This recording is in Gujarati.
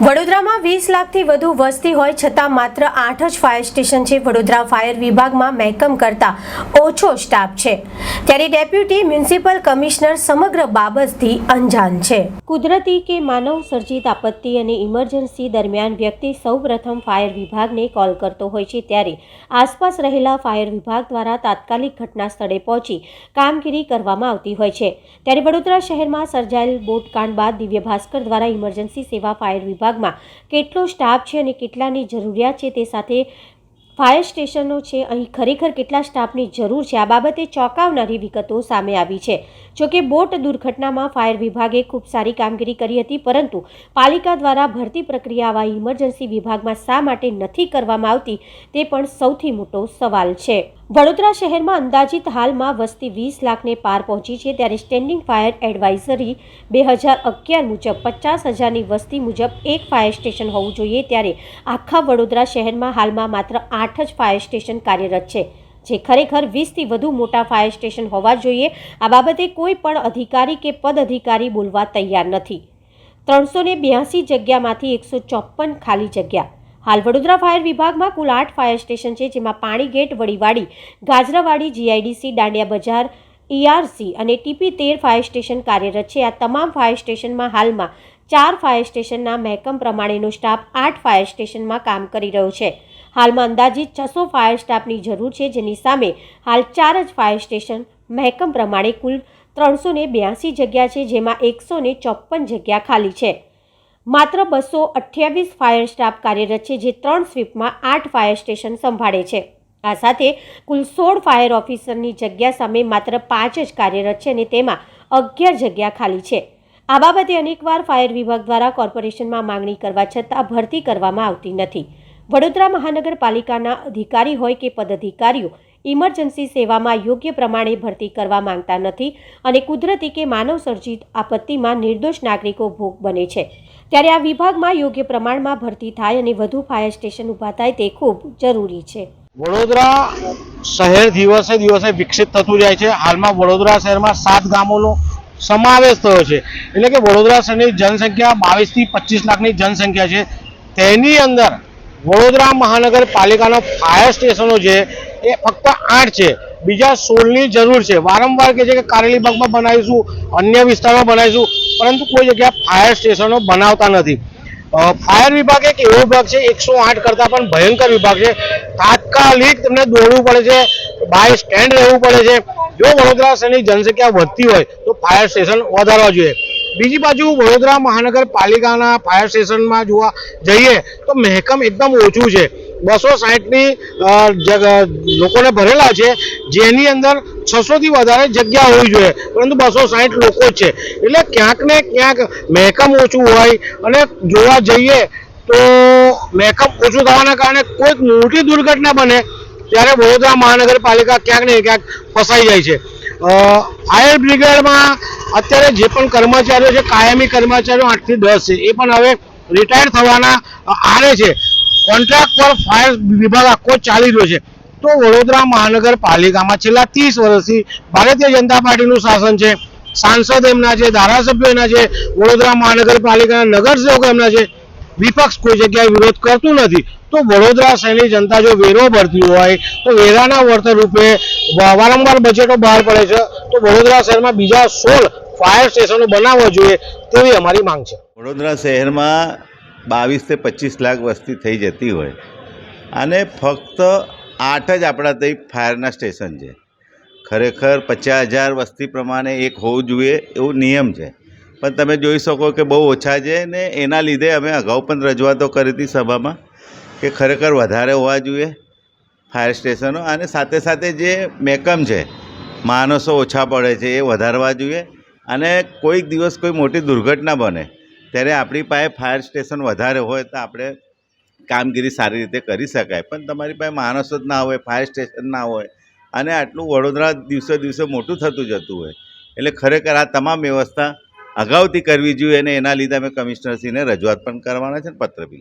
વડોદરામાં વીસ લાખથી વધુ વસ્તી હોય છતાં માત્ર આઠ જ ફાયર સ્ટેશન છે. વડોદરા ફાયર વિભાગમાં મહેકમ કરતા ઓછો સ્ટાફ છે. ત્યારે ડેપ્યુટી મ્યુનિસિપલ કમિશનર સમગ્ર બાબતથી અંજાન છે. કુદરતી કે માનવ સર્જિત આપત્તિ અને ઇમરજન્સી દરમિયાન વ્યક્તિ સૌપ્રથમ ફાયર વિભાગને કોલ કરતો હોય છે ત્યારે આસપાસ રહેલા ફાયર વિભાગ દ્વારા તાત્કાલિક ઘટના સ્થળે પહોંચી કામગીરી કરવામાં આવતી હોય છે. ત્યારે વડોદરા શહેરમાં સર્જાયેલ બોટકાંડ બાદ દિવ્ય ભાસ્કર દ્વારા ઇમરજન્સી સેવા ફાયર વિભાગમાં કેટલો સ્ટાફ છે અને કેટલાની જરૂરિયાત છે તે સાથે ફાયર સ્ટેશનો છે. અહીં ખરેખર કેટલા સ્ટાફની જરૂર છે? આ બાબતે ચોંકાવનારી વિગતો સામે આવી છે. જોકે બોટ દુર્ઘટનામાં ફાયર વિભાગે ખૂબ સારી કામગીરી કરી હતી, પરંતુ પાલિકા દ્વારા ભરતી પ્રક્રિયા આવા ઇમરજન્સી વિભાગમાં શા માટે નથી કરવામાં આવતી તે પણ સૌથી મોટો સવાલ છે. વડોદરા શહેરમાં અંદાજિત હાલમાં વસ્તી વીસ લાખને પાર પહોંચી છે ત્યારે સ્ટેન્ડિંગ ફાયર એડવાઇઝરી બે હજાર અગિયાર મુજબ પચાસ હજારની વસ્તી મુજબ એક ફાયર સ્ટેશન હોવું જોઈએ ત્યારે આખા વડોદરા શહેરમાં હાલમાં માત્ર આઠ જ ફાયર સ્ટેશન કાર્યરત છે. જે ખરેખર વીસથી વધુ મોટા ફાયર સ્ટેશન હોવા જોઈએ. આ બાબતે કોઈ પણ અધિકારી કે પદ અધિકારી બોલવા તૈયાર નથી. ત્રણસો ને બ્યાસી જગ્યામાંથી એકસો ચોપન ખાલી જગ્યા. હાલ વડોદરા ફાયર વિભાગમાં કુલ આઠ ફાયર સ્ટેશન છે, જેમાં Pani gate, Vadiwadi, Gajrawadi, GIDC, Dandia Bazaar, ERC અને ટીપી તેર ફાયર સ્ટેશન કાર્યરત છે. આ તમામ ફાયર સ્ટેશનમાં હાલમાં ચાર ફાયર સ્ટેશનના મહેકમ પ્રમાણેનો સ્ટાફ આઠ ફાયર સ્ટેશનમાં કામ કરી રહ્યો છે. હાલમાં અંદાજિત છસો ફાયર સ્ટાફની જરૂર છે, જેની સામે હાલ ચાર જ ફાયર સ્ટેશન મહેકમ પ્રમાણે કુલ ત્રણસો બ્યાસી જગ્યા છે, જેમાં એકસો ને ચોપન જગ્યા ખાલી છે. માત્ર બસો અઠ્યાવીસ ફાયર સ્ટાફ કાર્યરત છે, જે ત્રણ સ્વીપમાં આઠ ફાયર સ્ટેશન સંભાળે છે. આ સાથે કુલ સોળ ફાયર ઓફિસરની જગ્યા સામે માત્ર પાંચ જ કાર્યરત છે અને તેમાં અગિયાર જગ્યા ખાલી છે. આ બાબતે અનેકવાર ફાયર વિભાગ દ્વારા કોર્પોરેશનમાં માંગણી કરવા છતાં ભરતી કરવામાં આવતી નથી. વડોદરા મહાનગરપાલિકાના અધિકારી હોય કે પદાધિકારીઓ ઇમરજન્સી સેવામાં યોગ્ય પ્રમાણે ભરતી કરવા માંગતા નથી અને કુદરતી કે માનવસર્જિત આપત્તિમાં નિર્દોષ નાગરિકો ભોગ બને છે. ત્યારે આ વિભાગમાં યોગ્ય પ્રમાણમાં ભરતી થાય અને વધુ ફાયર સ્ટેશન ઊભા થાય તે ખૂબ જરૂરી છે. વડોદરા શહેર દિવસે દિવસે વિકસિત થતું જાય છે. હાલમાં વડોદરા શહેરમાં સાત ગામોનો સમાવેશ થયો છે. એટલે કે વડોદરા શહેરની જનસંખ્યા બાવીસથી પચીસ લાખની જનસંખ્યા છે. તેની અંદર વડોદરા મહાનગરપાલિકાના ફાયર સ્ટેશનો છે. એ ફક્ત આઠ છે. બીજા સોળની જરૂર છે. વારંવાર કે છે કે કારેલીબાગમાં બનાવીશું, અન્ય વિસ્તારમાં બનાવીશું, પરંતુ કોઈ જગ્યા ફાયર સ્ટેશનો બનાવતા નથી. ફાયર વિભાગ એક એવો વિભાગ છે, એકસો આઠ કરતાં પણ ભયંકર વિભાગ છે. તાત્કાલિક તમને દોડવું પડે છે બાય સ્ટેન્ડ રહેવું પડે છે. જો વડોદરા શહેરની જનસંખ્યા વધતી હોય, તો ફાયર સ્ટેશન વધારવા જોઈએ. બીજી બાજુ વડોદરા મહાનગરપાલિકાના ફાયર સ્ટેશનમાં જોવા જઈએ, તો મહેકમ એકદમ ઓછું છે. બસો સાહીઠની લોકોને ભરેલા છે, જેની અંદર છસોથી વધારે જગ્યા હોવી જોઈએ. પરંતુ બસો સાહીઠ લોકો છે. એટલે ક્યાંક ને ક્યાંક મહેકમ ઓછું હોય અને જોવા જઈએ તો મહેકમ ઓછું થવાના કારણે કોઈક મોટી દુર્ઘટના બને, ત્યારે વડોદરા મહાનગરપાલિકા ક્યાંક ને ક્યાંક ફસાઈ જાય છે. ફાયર બ્રિગેડમાં અત્યારે જે પણ કર્મચારીઓ છે, કાયમી કર્મચારીઓ આઠથી દસ છે, એ પણ હવે રિટાયર થવાના આવે છે. કોન્ટ્રાક્ટ પર ફાયર વિભાગ આખો ચાલી રહ્યો છે. તો વડોદરા મહાનગરપાલિકામાં છેલ્લા ત્રીસ વર્ષથી ભારતીય જનતા પાર્ટીનું શાસન છે. સાંસદ એમના છે, ધારાસભ્યો એના છે, વડોદરા મહાનગરપાલિકાના નગરસેવકો એમના છે. વિપક્ષ કોઈ જગ્યાએ વિરોધ કરતું નથી. તો વડોદરા શહેરની જનતા જો વેરો ભરતી હોય, તો વેરાના વળતર રૂપે વારંવાર બજેટો બહાર પડે છે. તો વડોદરા શહેરમાં બીજા સોળ ફાયર સ્ટેશનો બનાવવા જોઈએ તેવી અમારી માંગ છે. વડોદરા શહેરમાં બાવીસથી પચીસ લાખ વસ્તી થઈ જતી હોય. અને ફક્ત આઠ જ આપણા ત્યાં ફાયરના સ્ટેશન છે. ખરેખર પચાસ હજાર વસ્તી પ્રમાણે એક હોવું જોઈએ એવો નિયમ છે. પણ તમે જોઈ શકો કે બહુ ઓછા છે ને એના લીધે અમે અગાઉ પણ રજૂઆતો કરી હતી સભામાં કે ખરેખર વધારે હોવા જોઈએ ફાયર સ્ટેશનો અને સાથે સાથે જે મેકમ છે, માણસો ઓછા પડે છે એ વધારવા જોઈએ. અને કોઈક દિવસ કોઈ મોટી દુર્ઘટના બને ત્યારે આપણી પાસે ફાયર સ્ટેશન વધારે હોય તો આપણે કામગીરી સારી રીતે કરી શકાય. પણ તમારી પાસે માણસો જ ના હોય ફાયર સ્ટેશન ના હોય અને આટલું વડોદરા દિવસે દિવસે મોટું થતું જતું હોય. એટલે ખરેખર આ તમામ વ્યવસ્થા અગાઉથી કરવી જોઈએ અને એના લીધે અમે કમિશનરશ્રીને રજૂઆત પણ કરવાના છે ને પત્ર બી